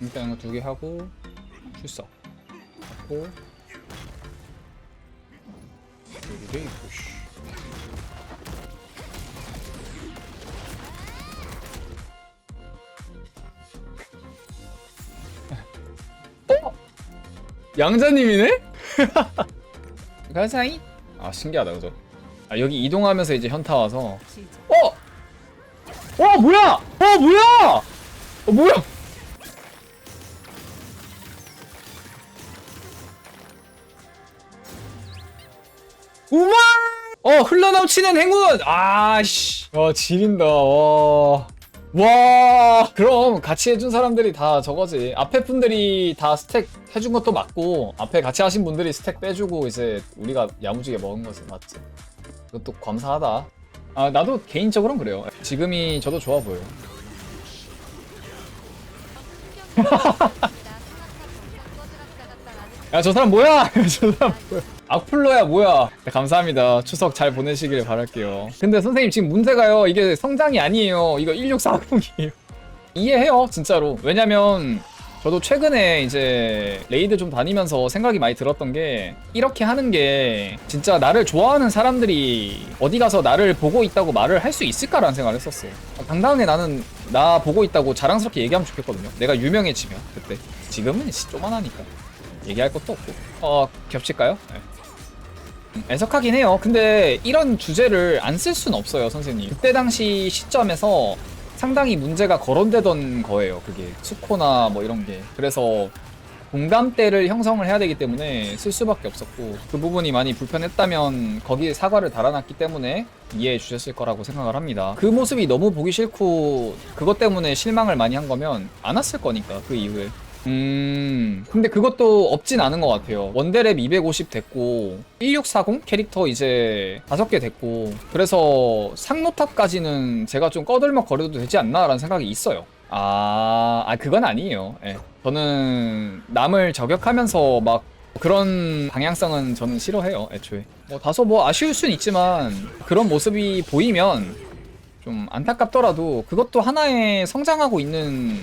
일단 이거 두 개 하고 출석 하고 여기를 보시 어? 양자님이네? 가사이? 아 신기하다 그죠? 아 여기 이동하면서 이제 현타 와서 어? 어 뭐야? 어 뭐야? 어 뭐야? 우마! 어 흘러넘치는 행운! 아씨 와 지린다 와. 와 그럼 같이 해준 사람들이 다 저거지 앞에 분들이 다 스택 해준 것도 맞고 앞에 같이 하신 분들이 스택 빼주고 이제 우리가 야무지게 먹은 거지 맞지 그것도 감사하다 아 나도 개인적으로는 그래요 지금이 저도 좋아 보여요 야 저 사람 뭐야? 저 사람 뭐야? 악플러야 뭐야? 네, 감사합니다. 추석 잘 보내시길 바랄게요. 근데 선생님 지금 문제가요. 이게 성장이 아니에요. 이거 1640이에요. 이해해요 진짜로. 왜냐면 저도 최근에 이제 레이드 좀 다니면서 생각이 많이 들었던 게 이렇게 하는 게 진짜 나를 좋아하는 사람들이 어디 가서 나를 보고 있다고 말을 할 수 있을까라는 생각을 했었어요. 당당하게 나는 나 보고 있다고 자랑스럽게 얘기하면 좋겠거든요. 내가 유명해지면 그때. 지금은 씨 쪼만하니까. 얘기할 것도 없고. 어 겹칠까요? 네. 음, 애석하긴 해요. 근데 이런 주제를 안 쓸 수는 없어요 선생님. 그때 당시 시점에서 상당히 문제가 거론되던 거예요 그게. 수코나 뭐 이런 게. 그래서 공감대를 형성을 해야 되기 때문에 쓸 수밖에 없었고 그 부분이 많이 불편했다면 거기에 사과를 달아놨기 때문에 이해해 주셨을 거라고 생각을 합니다 그 모습이 너무 보기 싫고 그것 때문에 실망을 많이 한 거면 안 왔을 거니까 그 이후에 음, 근데 그것도 없진 않은 것 같아요. 원대랩 250 됐고, 1640 캐릭터 이제 5개 됐고, 그래서 상노탑까지는 제가 좀 꺼들먹 거려도 되지 않나 라는 생각이 있어요. 아, 아, 그건 아니에요. 예. 저는 남을 저격하면서 막 그런 방향성은 저는 싫어해요, 애초에. 뭐 다소 뭐 아쉬울 순 있지만, 그런 모습이 보이면 좀 안타깝더라도 그것도 하나의 성장하고 있는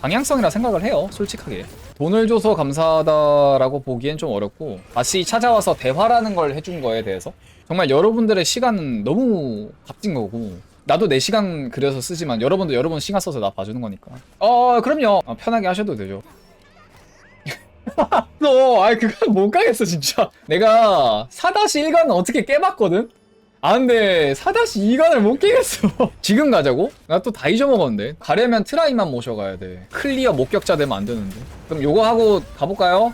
방향성이라 생각을 해요 솔직하게 돈을 줘서 감사하다라고 보기엔 좀 어렵고 다시 찾아와서 대화라는 걸 해준 거에 대해서 정말 여러분들의 시간은 너무 값진 거고 나도 내 시간 그려서 쓰지만 여러분도 여러분 시간 써서 나 봐주는 거니까. 어 그럼요. 어, 편하게 하셔도 되죠. 너 아이 그건 못 가겠어 진짜. 내가 4-1관은 어떻게 깨봤거든? 아 근데 4-2관을 못 깨겠어. 지금 가자고? 나 또 다 잊어먹었는데. 가려면 트라이만 모셔가야 돼. 클리어 목격자 되면 안 되는데. 그럼 요거 하고 가볼까요?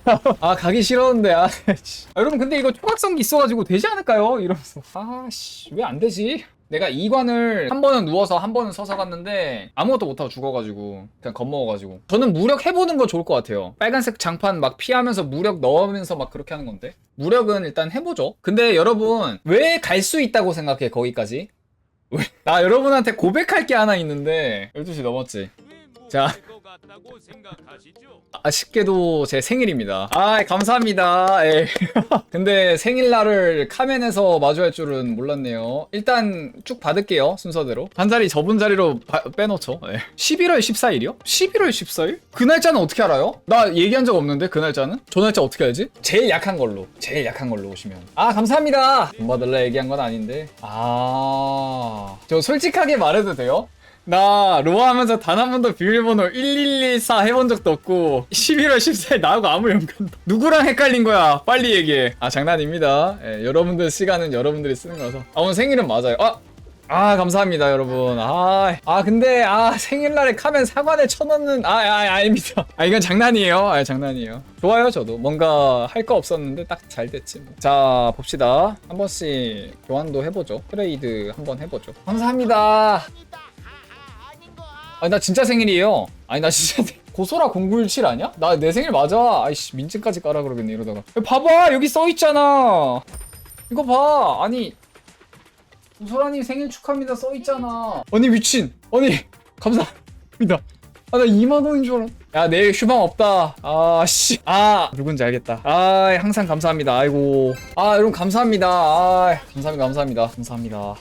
아 가기 싫었는데. 아, 씨. 아, 여러분 근데 이거 초각성기 있어가지고 되지 않을까요? 이러면서. 아 씨. 왜 안 되지? 내가 2관을 한 번은 누워서 한 번은 서서 갔는데 아무것도 못하고 죽어가지고 그냥 겁먹어가지고. 저는 무력 해보는 거 좋을 것 같아요. 빨간색 장판 막 피하면서 무력 넣으면서 막 그렇게 하는 건데? 무력은 일단 해보죠. 근데 여러분 왜 갈 수 있다고 생각해 거기까지? 왜? 나 여러분한테 고백할 게 하나 있는데. 12시 넘었지. 자 아쉽게도 제 생일입니다. 아, 감사합니다. 예. 근데 생일날을 카멘에서 마주할 줄은 몰랐네요. 일단 쭉 받을게요, 순서대로. 한 자리 저분 자리로 바- 빼놓죠. 예. 11월 14일이요? 11월 14일? 그 날짜는 어떻게 알아요? 나 얘기한 적 없는데, 그 날짜는? 저 날짜 어떻게 알지? 제일 약한 걸로. 제일 약한 걸로 오시면. 아, 감사합니다. 돈 받을래 얘기한 건 아닌데. 아. 저 솔직하게 말해도 돼요? 나 로아 하면서 단 한 번도 비밀번호 1114 해본 적도 없고 11월 14일 나하고 아무 연관도 누구랑 헷갈린 거야? 빨리 얘기해. 아 장난입니다. 예, 여러분들 시간은 여러분들이 쓰는 거라서. 아 오늘 생일은 맞아요. 아, 아 감사합니다 여러분. 아, 아 근데 아 생일날에 카멘 사관에 쳐넣는 아, 아 아닙니다. 아 이건 장난이에요. 아 장난이에요. 좋아요 저도. 뭔가 할 거 없었는데 딱 잘 됐지 뭐. 자 봅시다. 한 번씩 교환도 해보죠. 트레이드 한번 해보죠. 감사합니다 아니 나 진짜 생일이에요. 아니 나 진짜 생- 고소라 0917 아니야? 나 내 생일 맞아. 아이씨 민증까지 까라 그러겠네 이러다가. 야, 봐봐 여기 써 있잖아. 이거 봐. 아니 고소라님 생일 축하합니다 써 있잖아. 아니 미친. 아니 감사합니다. 아 나 2만 원인 줄 알았. 야 내일 휴방 없다. 아 씨. 아 누군지 알겠다. 아 항상 감사합니다. 아이고. 아 여러분 감사합니다. 아 감사합니다 감사합니다 감사합니다.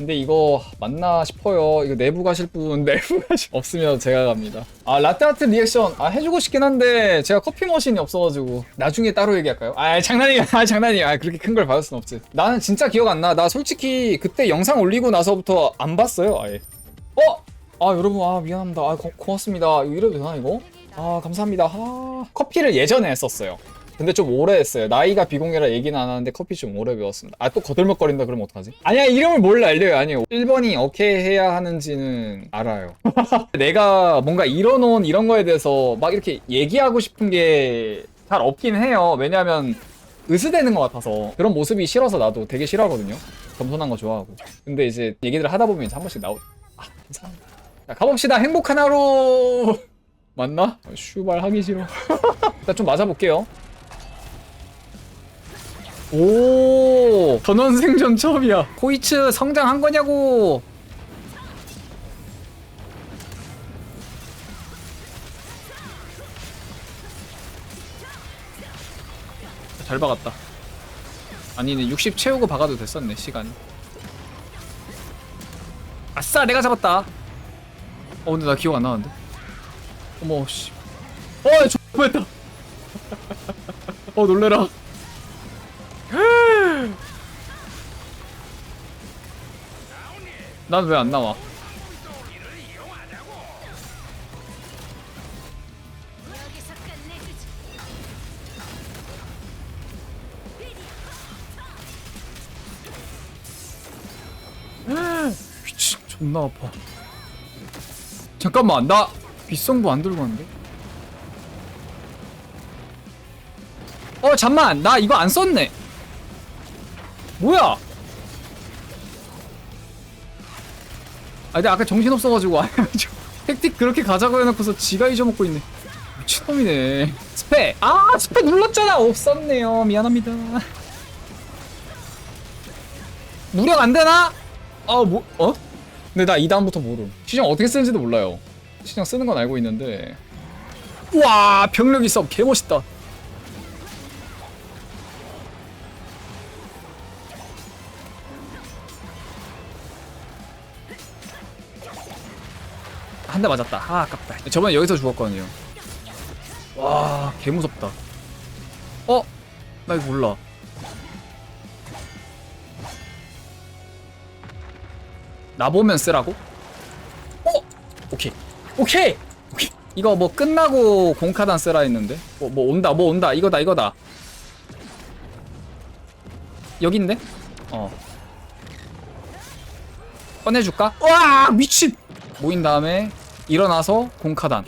근데 이거 맞나 싶어요. 이거 내부 가실 분 내부 가실 없으면 제가 갑니다. 아 라떼아트 리액션 아 해주고 싶긴 한데 제가 커피 머신이 없어가지고 나중에 따로 얘기할까요? 아 장난이야, 아 장난이야. 아, 그렇게 큰 걸 받을 순 없지. 나는 진짜 기억 안 나. 나 솔직히 그때 영상 올리고 나서부터 안 봤어요. 아예. 어? 아 여러분 아 미안합니다. 아 고, 고맙습니다. 이거 이래도 되나 이거? 아 감사합니다. 아, 커피를 예전에 했었어요. 근데 좀 오래 했어요. 나이가 비공개라 얘기는 안 하는데 커피 좀 오래 배웠습니다. 아 또 거들먹거린다 그러면 어떡하지? 아니야 이름을 몰라 알려요. 아니에요. 1번이 오케이 해야 하는지는 알아요. 내가 뭔가 이뤄놓은 이런 거에 대해서 막 이렇게 얘기하고 싶은 게 잘 없긴 해요. 왜냐면 으스대는 것 같아서 그런 모습이 싫어서 나도 되게 싫어하거든요. 겸손한 거 좋아하고. 근데 이제 얘기를 하다 보면 이제 한 번씩 나오. 아 감사합니다. 자 가봅시다. 행복한 하루. 맞나? 아, 슈발 하기 싫어. 일단 좀 맞아볼게요. 오 전원 생존 처음이야. 코이츠 성장한 거냐고. 잘 박았다. 아니네 60 채우고 박아도 됐었네 시간이. 아싸 내가 잡았다. 어 근데 나 기억 안 나는데. 어머 씨. 어 X했다. 어 놀래라. 난 왜 안 나와? 끝내주지. 미친 존나 아파. 잠깐만 나 빗성부 안 들고 왔는데? 어 잠만 나 이거 안 썼네. 뭐야? 아 근데 아까 정신 없어가지고 아저 택틱 그렇게 가자고 해놓고서 지가 잊어먹고 있네. 미친놈이네. 스페 아 스페 눌렀잖아 없었네요 미안합니다. 무력 안 되나? 아, 뭐, 어? 근데 나이 다음부터 모름. 시정 어떻게 쓰는지도 몰라요. 시정 쓰는 건 알고 있는데. 와, 병력 있어. 개멋있다. 한 대 맞았다. 아, 아깝다. 저번에 여기서 죽었거든요. 와, 개 무섭다. 어? 나 이거 몰라. 나 보면 쓰라고? 어? 오케이. 오케이! 오케이. 이거 뭐 끝나고 공카단 쓰라 했는데? 뭐, 뭐 온다, 뭐 온다. 이거다, 이거다. 여긴데? 어. 꺼내줄까? 와! 미친! 모인 다음에 일어나서 공카단.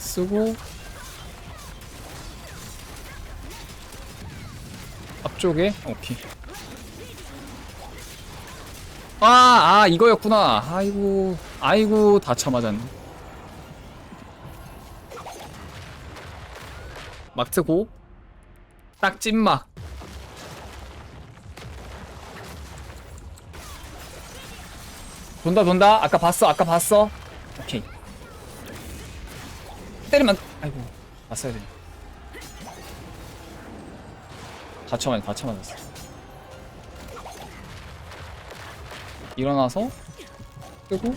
쓰고. 앞쪽에? 오케이. 아, 아 이거였구나. 아이고 아이고 다 참아졌네. 막트고. 딱 찐막 돈다 돈다 아까 봤어 아까 봤어 오케이 때리면 아이고 봤어야 돼다 쳐맞아, 다 쳐 맞았어. 일어나서 끄고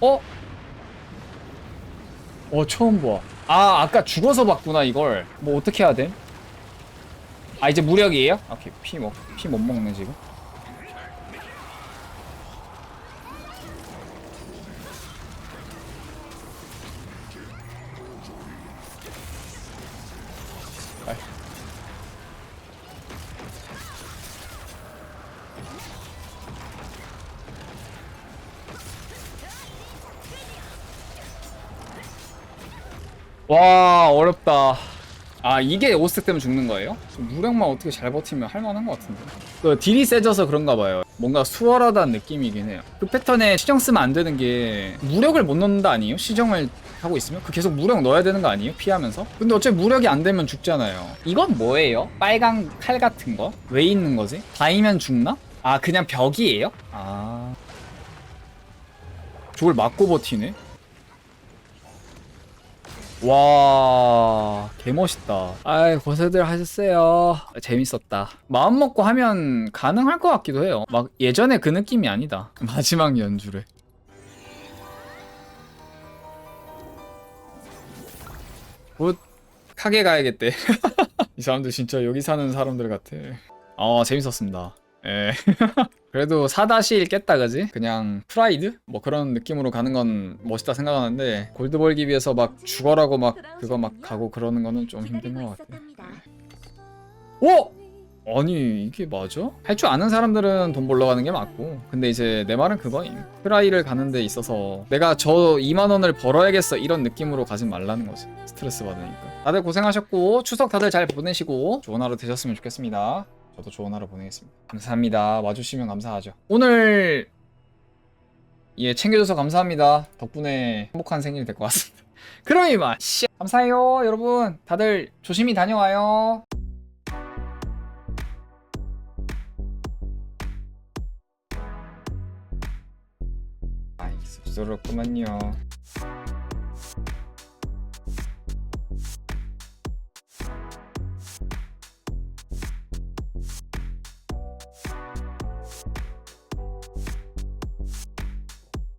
어? 어 처음 봐. 아 아까 죽어서 봤구나 이걸. 뭐 어떻게 해야 돼? 아 이제 무력이에요? 오케이 피 먹 피 못 먹네 지금. 와 어렵다 아 이게 5스택 때문에 죽는 거예요? 무력만 어떻게 잘 버티면 할만한 것 같은데 그 딜이 세져서 그런가 봐요 뭔가 수월하다는 느낌이긴 해요 그 패턴에 시정 쓰면 안 되는 게 무력을 못 넣는다 아니에요? 시정을 하고 있으면? 그 계속 무력 넣어야 되는 거 아니에요? 피하면서? 근데 어차피 무력이 안 되면 죽잖아요 이건 뭐예요? 빨간 칼 같은 거? 왜 있는 거지? 닿으면 죽나? 아 그냥 벽이에요? 아 저걸 맞고 버티네 와 개멋있다. 아이 고생들 하셨어요. 재밌었다. 마음 먹고 하면 가능할 것 같기도 해요. 막 예전에 그 느낌이 아니다. 마지막 연주래 곧 카게 가야겠대. 이 사람들 진짜 여기 사는 사람들 같아. 어 재밌었습니다 예 그래도 4-1 깼다 그지? 그냥 프라이드? 뭐 그런 느낌으로 가는 건 멋있다 생각하는데 골드 벌기 위해서 막 죽어라고 막 그거 막 가고 그러는 거는 좀 힘든 것 같아 오! 아니 이게 맞아? 할 줄 아는 사람들은 돈 벌러 가는 게 맞고 근데 이제 내 말은 그거임 프라이를 가는 데 있어서 내가 저 2만원을 벌어야겠어 이런 느낌으로 가지 말라는 거지 스트레스 받으니까 다들 고생하셨고 추석 다들 잘 보내시고 좋은 하루 되셨으면 좋겠습니다 저도 좋은 하루 보내겠습니다. 감사합니다. 와주시면 감사하죠. 오늘 예 챙겨줘서 감사합니다. 덕분에 행복한 생일이 될것 같습니다. 그럼 이만 씨. 감사해요 여러분. 다들 조심히 다녀와요. 아이 쑥스럽구만요